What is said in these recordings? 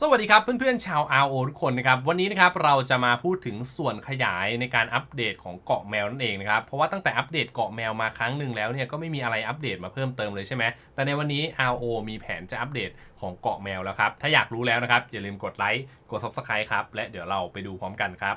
สวัสดีครับเพื่อนๆชาว RO ทุกคนนะครับวันนี้นะครับเราจะมาพูดถึงส่วนขยายในการอัปเดตของเกาะแมวนั่นเองนะครับเพราะว่าตั้งแต่อัปเดตเกาะแมวมาครั้งหนึ่งแล้วเนี่ยก็ไม่มีอะไรอัปเดตมาเพิ่มเติมเลยใช่ไหมแต่ในวันนี้ RO มีแผนจะอัปเดตของเกาะแมวแล้วครับถ้าอยากรู้แล้วนะครับอย่าลืมกดไลค์กด Subscribe ครับและเดี๋ยวเราไปดูพร้อมกันครับ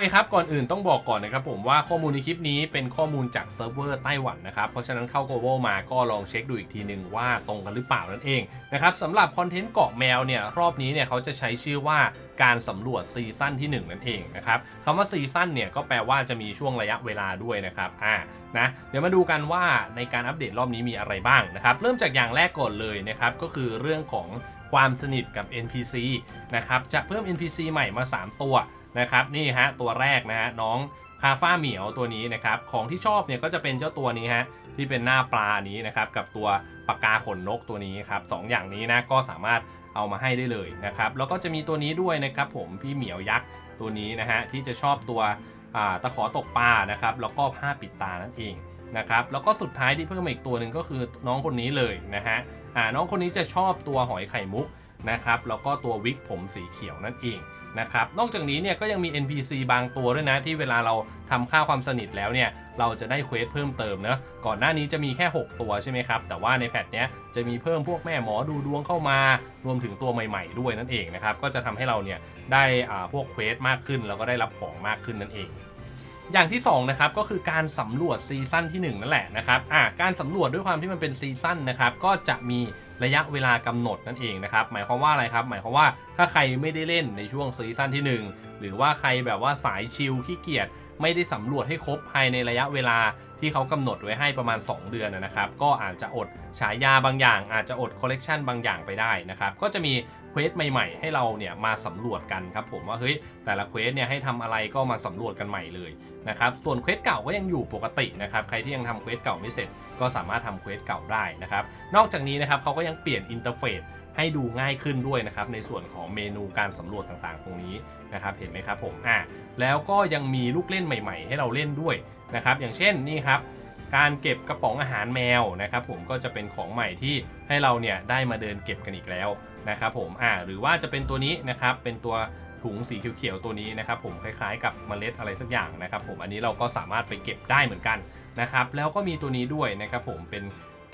เคครับ ก่อนอื่นต้องบอกก่อนนะครับผมว่าข้อมูลในคลิปนี้เป็นข้อมูลจากเซิร์ฟเวอร์ไต้หวันนะครับ เพราะฉะนั้นเข้า Global มาก็ลองเช็คดูอีกทีหนึ่งว่าตรงกันหรือเปล่านั่นเองนะครับสำหรับคอนเทนต์เกาะแมวเนี่ยรอบนี้เนี่ยเขาจะใช้ชื่อว่าการสำรวจซีซั่นที่ 1 นั่นเองนะครับคำว่าซีซั่นเนี่ยก็แปลว่าจะมีช่วงระยะเวลาด้วยนะครับอ่านะเดี๋ยวมาดูกันว่าในการอัปเดตรอบนี้มีอะไรบ้างนะครับเริ่มจากอย่างแรกก่อนเลยนะครับก็คือเรื่องของความสนิทกับ NPC นะครับจะเพิ่ม NPC ใหม่มา 3 ตัว นะครับนี่ฮะตัวแรกนะฮะน้องคาฟ้าเหมียวตัวนี้นะครับของที่ชอบเนี่ยก็จะเป็นเจ้าตัวนี้ฮะที่เป็นหน้าปลานี้นะครับกับตัวปากกาขนนกตัวนี้ครับสองอย่างนี้นะก็สามารถเอามาให้ได้เลยนะครับแล้วก็จะมีตัวนี้ด้วยนะครับผมพี่เหมียวยักษ์ตัวนี้นะฮะที่จะชอบตัวตะขอตกปลานะครับแล้วก็ผ้าปิดตานั่นเองนะครับแล้วก็สุดท้ายที่เพิ่มอีกตัวหนึ่งก็คือน้องคนนี้เลยนะฮะน้องคนนี้จะชอบตัวหอยไข่มุกนะครับแล้วก็ตัววิกผมสีเขียวนั่นเอง นะครับ นอกจากนี้เนี่ยก็ยังมี NPC บางตัวด้วยนะ ที่เวลาเราทำค่าความสนิทแล้วเนี่ย เราจะได้เควสเพิ่มเติมนะก่อนหน้านี้จะมีแค่ 6 ตัวใช่ไหมครับ แต่ว่าในแพทเนี้ยจะมีเพิ่มพวกแม่หมอดูดวงเข้ามารวมถึงตัวใหม่ ๆ ด้วยนั่นเองนะครับ ก็จะทำให้เราเนี่ยได้อ่าพวกเควสมากขึ้น แล้วก็ได้รับของมากขึ้นนั่นเองอย่างที่2นะครับก็คือการสำรวจซีซั่นที่ 1 นั่นแหละนะครับอ่าการสำรวจด้วยความที่มันเป็นซีซั่นนะครับก็จะมี ระยะเวลากำหนดนั่นเองนะครับ หมายความว่าอะไรครับ หมายความว่าถ้าใครไม่ได้เล่นในช่วงซีซั่นที่ 1 หรือว่าใครแบบว่าสายชิลขี้เกียจไม่ได้สำรวจให้ครบภายในระยะเวลาที่เขากำหนดไว้ให้ประมาณ 2 เดือนนะครับ ก็อาจจะอดฉายาบางอย่าง อาจจะอดคอลเลกชันบางอย่างไปได้นะครับ ก็จะมี เควสใหม่ๆ ให้เราเนี่ยมาสำรวจกันครับผมว่าเฮ้ยแต่ละเควสเนี่ยให้ทำอะไรก็มาสำรวจกันใหม่เลยนะครับส่วนเควสเก่าก็ยังอยู่ปกตินะครับใครที่ยังทำเควสเก่าไม่เสร็จ ก็สามารถทำเควสเก่าได้นะครับนอกจากนี้นะครับเขาก็ยังเปลี่ยนอินเทอร์เฟซให้ดูง่ายขึ้นด้วยนะครับในส่วนของเมนูการสำรวจต่างๆ ตรงนี้นะครับเห็นไหมครับผมอะแล้วก็ยังมีลูกเล่นใหม่ ๆ ให้เราเล่นด้วยนะครับอย่างเช่นนี่ครับการเก็บกระป๋องอาหารแมวนะครับผมก็จะเป็นของใหม่ที่ให้เราเนี่ยได้มาเดินเก็บกันอีกแล้ว นะครับผมอ่าหรือว่าจะเป็นตัวนี้นะครับเป็นตัวถุงสีเขียวๆตัวนี้นะครับผมคล้ายๆกับเมล็ดอะไรสักอย่างนะครับผมอันนี้เราก็สามารถไปเก็บได้เหมือนกันนะครับแล้วก็มีตัวนี้ด้วยนะครับผมเป็น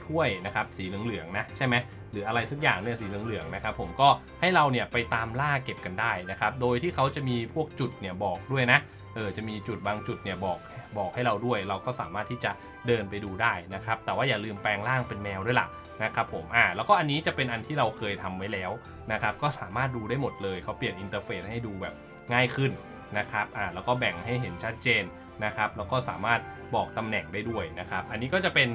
ถ้วยนะครับสีเหลืองๆนะใช่ไหมหรืออะไรสักอย่างเนี่ยสีเหลืองๆนะครับผมก็ให้เราเนี่ยไปตามล่าเก็บกันได้นะครับโดยที่เขาจะมีพวกจุดเนี่ยบอกด้วยนะเออจะมีจุดบางจุดเนี่ยบอกบอกให้เราด้วย เราก็สามารถที่จะเดินไปดูได้นะครับแต่ว่าอย่าลืมแปลงร่างเป็นแมวด้วยล่ะนะครับผมอ่าแล้วก็อันนี้จะเป็นอันที่เราเคยทำไว้แล้วนะครับก็สามารถดูได้หมดเลยเขาเปลี่ยนอินเทอร์เฟซให้ดูแบบง่ายขึ้นนะครับอ่าแล้วก็แบ่งให้เห็นชัดเจนนะครับแล้วก็สามารถบอกตำแหน่งได้ด้วยนะครับ อันนี้ก็จะเป็น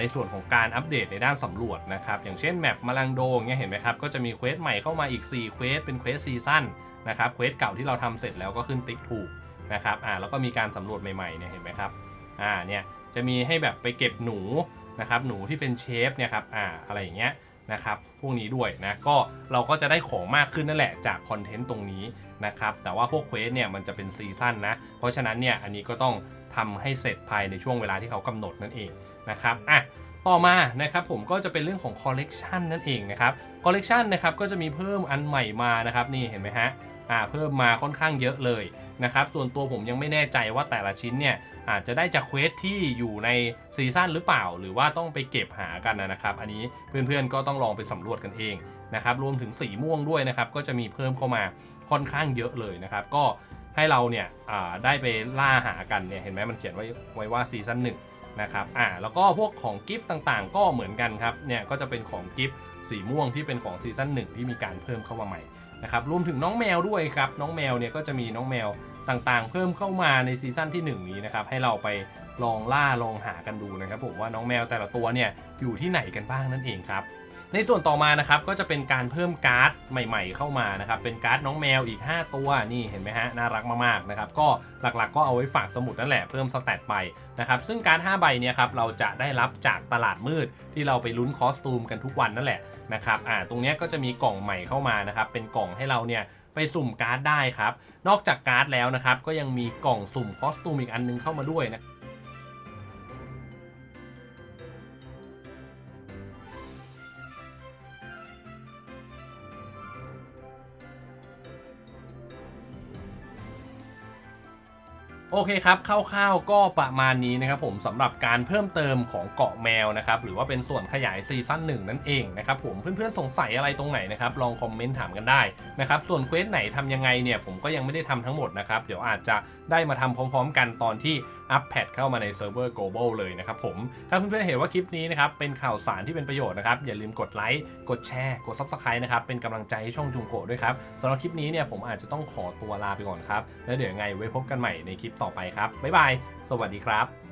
ในส่วนของการอัปเดตในด้านสำรวจนะครับอย่างเช่นแมปมาลังโดงเนี่ยเห็นไหมครับก็จะมีเควสใหม่เข้ามาอีก4เควสเป็นเควสซีซั่นนะครับเควสเก่าที่เราทำเสร็จแล้วก็ขึ้นติ๊กถูกนะครับอ่าแล้วก็มีการสำรวจใหม่ๆเนี่ยเห็นไหมครับอ่าเนี่ยจะมีให้แบบไปเก็บหนูนะครับหนูที่เป็นเชฟเนี่ยครับอ่าอะไรอย่างเงี้ยนะครับพวกนี้ด้วยนะก็เราก็จะได้ของมากขึ้นนั่นแหละจากคอนเทนต์ตรงนี้นะครับแต่ว่าพวกเควสเนี่ยมันจะเป็นซีซั่นนะเพราะฉะนั้นเนี่ยอันนี้ก็ต้อง ทำให้เสร็จภายในช่วงเวลาที่เขากำหนดนั่นเองนะครับอะต่อมานะครับผมก็จะเป็นเรื่องของคอลเลกชันนั่นเองนะครับคอลเลกชันนะครับก็จะมีเพิ่มอันใหม่มานะครับนี่เห็นไหมฮะอ่าเพิ่มมาค่อนข้างเยอะเลยนะครับส่วนตัวผมยังไม่แน่ใจว่าแต่ละชิ้นเนี่ยอาจจะได้จากเควสที่อยู่ในซีซั่นหรือเปล่า หรือว่าต้องไปเก็บหากันนะครับ อันนี้เพื่อนๆก็ต้องลองไปสำรวจกันเองนะครับรวมถึงสีม่วงด้วยนะครับก็จะมีเพิ่มเข้ามาค่อนข้างเยอะเลยนะครับ ก็ ให้เราเนี่ยได้ไปล่าหากันเนี่ยเห็นไหมมันเขียนไว้ไว้ว่าซีซั่นหนึ่งนะครับอ่าแล้วก็พวกของกิฟต์ต่างๆ ก็เหมือนกันครับเนี่ยก็จะเป็นของกิฟต์สีม่วงที่เป็นของซีซั่นหนึ่งที่มีการเพิ่มเข้ามาใหม่นะครับรวมถึงน้องแมวด้วยครับน้องแมวเนี่ยก็จะมีน้องแมวต่างๆ เพิ่มเข้ามาในซีซั่นที่ 1 นี้นะครับให้เราไปลองล่าลองหากันดูนะครับผมว่าน้องแมวแต่ละตัวเนี่ยอยู่ที่ไหนกันบ้างนั่นเองครับ ในส่วนต่อมานะครับก็จะเป็นการเพิ่มการ์ดใหม่ ๆ เข้ามานะครับเป็นการ์ดน้องแมวอีก 5 ตัวนี่เห็นไหมฮะน่ารักมากๆนะครับก็หลักๆ ก็เอาไว้ฝากสมุดนั่นแหละเพิ่มสแตทไปนะครับซึ่งการ์ด5ใบเนี่ยครับเราจะได้รับจากตลาดมืดที่เราไปลุ้นคอสตูมกันทุกวันนั่นแหละนะครับอ่าตรงนี้ก็จะมีกล่องใหม่เข้ามานะครับเป็นกล่องให้เราเนี่ยไปสุ่มการ์ดได้ครับนอกจากการ์ดแล้วนะครับก็ยังมีกล่องสุ่มคอสตูมอีกอันนึงเข้ามาด้วยนะ โอเคครับคร่าวๆก็ประมาณนี้นะครับผมสำหรับการเพิ่มเติมของเกาะแมวนะครับหรือว่าเป็นส่วนขยายซีซั่นหนึ่งนั่นเองนะครับผมเพื่อนๆสงสัยอะไรตรงไหนนะครับลองคอมเมนต์ถามกันได้นะครับส่วนเควสไหนทำยังไงเนี่ยผมก็ยังไม่ได้ทำทั้งหมดนะครับเดี๋ยวอาจจะได้มาทำพร้อม ๆ กันตอนที่อัปแพดเข้ามาในเซิร์ฟเวอร์ global เลยนะครับผมถ้าเพื่อนๆเห็นว่าคลิปนี้นะครับเป็นข่าวสารที่เป็นประโยชน์นะครับอย่าลืมกดไลค์กดแชร์กด subscribe นะครับเป็นกำลังใจให้ช่องจุงโกด้วยครับสำหรับคลิปนี้เนี่ยผมอาจจะต้องขอตัวลาไปก่อนครับแล้วเดี๋ยวไงไว้พบกันใหม่ในคลิปต่อไปครับบ๊ายบาย สวัสดีครับ